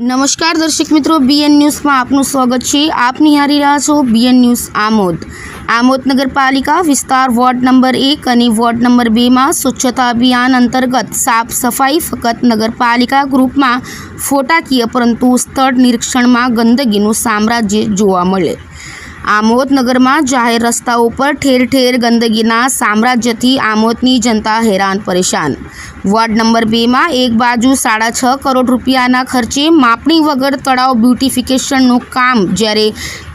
નમસ્કાર દર્શક મિત્રો બીએન ન્યૂઝમાં આપનું સ્વાગત છે. આપ નિહારી રહ્યા છો બીએન ન્યૂઝ આમોદ. આમોદ નગરપાલિકા વિસ્તાર વોર્ડ નંબર એક અને વોર્ડ નંબર બેમાં સ્વચ્છતા અભિયાન અંતર્ગત સાફ સફાઈ ફક્ત નગરપાલિકા ગ્રુપમાં ફોટાકીય પરંતુ સ્થળ નિરીક્ષણમાં ગંદકીનું સામ્રાજ્ય જોવા મળે. આમોદ નગરમાં જાહેર રસ્તાઓ પર ઠેર ઠેર ગંદકીના સામ્રાજ્યથી આમોદની જનતા હેરાન પરેશાન. વોર્ડ નંબર બેમાં એક બાજુ સાડા છ કરોડ રૂપિયાના ખર્ચે માપણી વગર તળાવ બ્યુટિફિકેશનનું કામ, જ્યારે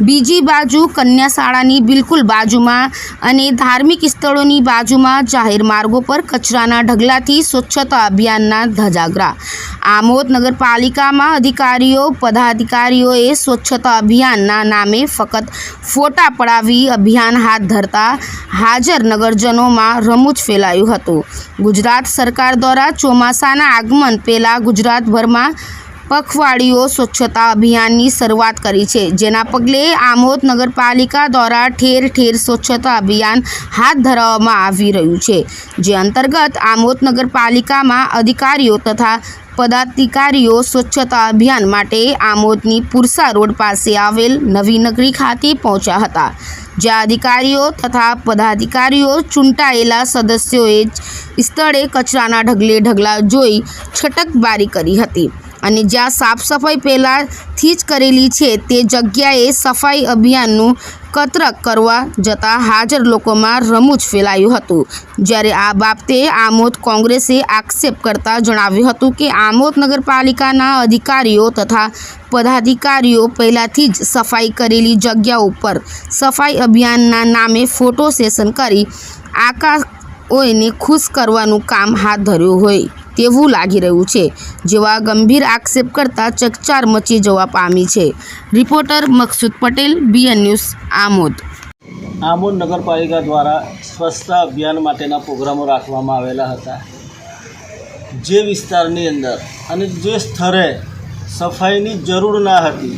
બીજી બાજુ કન્યા શાળાની બિલકુલ બાજુમાં અને ધાર્મિક સ્થળોની બાજુમાં જાહેર માર્ગો પર કચરાના ઢગલાથી સ્વચ્છતા અભિયાનના ધજાગરા. આમોદ નગરપાલિકામાં અધિકારીઓ, પદાધિકારીઓએ સ્વચ્છતા અભિયાનના નામે ફક્ત ફોટા પડાવી અભિયાન હાથ ધરતા હાજર નગરજનોમાં રમૂજ ફેલાયું હતું. ગુજરાત સરકાર દ્વારા ચોમાસાના આગમન પહેલાં ગુજરાતભરમાં પખવાડીઓ સ્વચ્છતા અભિયાનની શરૂઆત કરી છે. જેના પગલે આમોદ નગરપાલિકા દ્વારા ઠેર ઠેર સ્વચ્છતા અભિયાન હાથ ધરવામાં આવી રહ્યું છે. જે અંતર્ગત આમોદ નગરપાલિકામાં અધિકારીઓ તથા પદાધિકારીઓ સ્વચ્છતા અભિયાન માટે આમોદની પુરસા રોડ પાસે આવેલ નવી નગરી ખાતે પહોંચ્યા હતા, જ્યાં અધિકારીઓ તથા પદાધિકારીઓ ચૂંટાયેલા સદસ્યોએ સ્થળે કચરાના ઢગલે ઢગલા જોઈ છટકબારી કરી હતી અને જ્યાં સાફ સફાઈ પહેલાંથી જ કરેલી છે તે જગ્યાએ સફાઈ અભિયાનનું કતરક કરવા જતાં હાજર લોકોમાં રમૂજ ફેલાયું હતું. જ્યારે આ બાબતે આમોદ કોંગ્રેસે આક્ષેપ કરતા જણાવ્યું હતું કે આમોદ નગરપાલિકાના અધિકારીઓ તથા પદાધિકારીઓ પહેલાંથી જ સફાઈ કરેલી જગ્યા ઉપર સફાઈ અભિયાનના નામે ફોટો સેશન કરી આકાઓને ખુશ કરવાનું કામ હાથ ધર્યું હોય. તેવું લાગી રહ્યું છે. જેવા ગંભીર આક્ષેપ કરતા ચકચાર મચી જવા પામી છે. Reporter Maqsood Patel BN news Amod. Amod નગરપાલિકા દ્વારા સ્વચ્છતા અભિયાન માટેના પ્રોગ્રામો રાખવામાં આવેલા હતા. જે વિસ્તારની અંદર અને જે સ્થળે સફાઈની જરૂર ના હતી,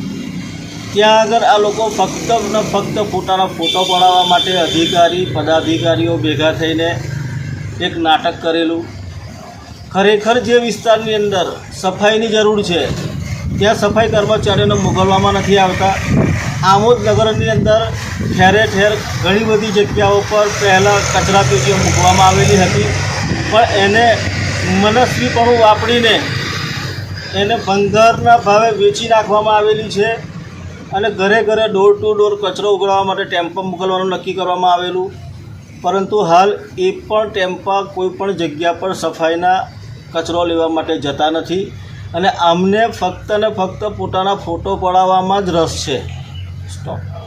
ત્યાં આગળ આ લોકો ફક્ત ને ફક્ત પોતાના ફોટો પડાવવા માટે અધિકારી, પદાધિકારીઓ ભેગા થઈને એક નાટક કરેલું. ખરેખર જે વિસ્તારની અંદર સફાઈની જરૂર છે, ત્યાં સફાઈ કર્મચારીઓને મોકલવામાં નથી આવતા. આમોદ નગરની અંદર ઠેરે ઠેર ઘણી બધી જગ્યાઓ પર પહેલાં કચરા પેટીઓ મૂકવામાં આવેલી હતી, પણ એને મનસ્વીપણું વાપરીને એને ભંગારના ભાવે વેચી નાખવામાં આવેલી છે અને ઘરે ઘરે ડોર ટુ ડોર કચરો ઉગાડવા માટે ટેમ્પો મોકલવાનું નક્કી કરવામાં આવેલું. પરંતુ હાલ એ પણ ટેમ્પા કોઈ પણ જગ્યા પર સફાઈના કચરો લેવા માટે જતા નથી અને અમને ફક્ત ને ફક્ત પોતાના ફોટો પડાવવામાં જ રસ છે. સ્ટોપ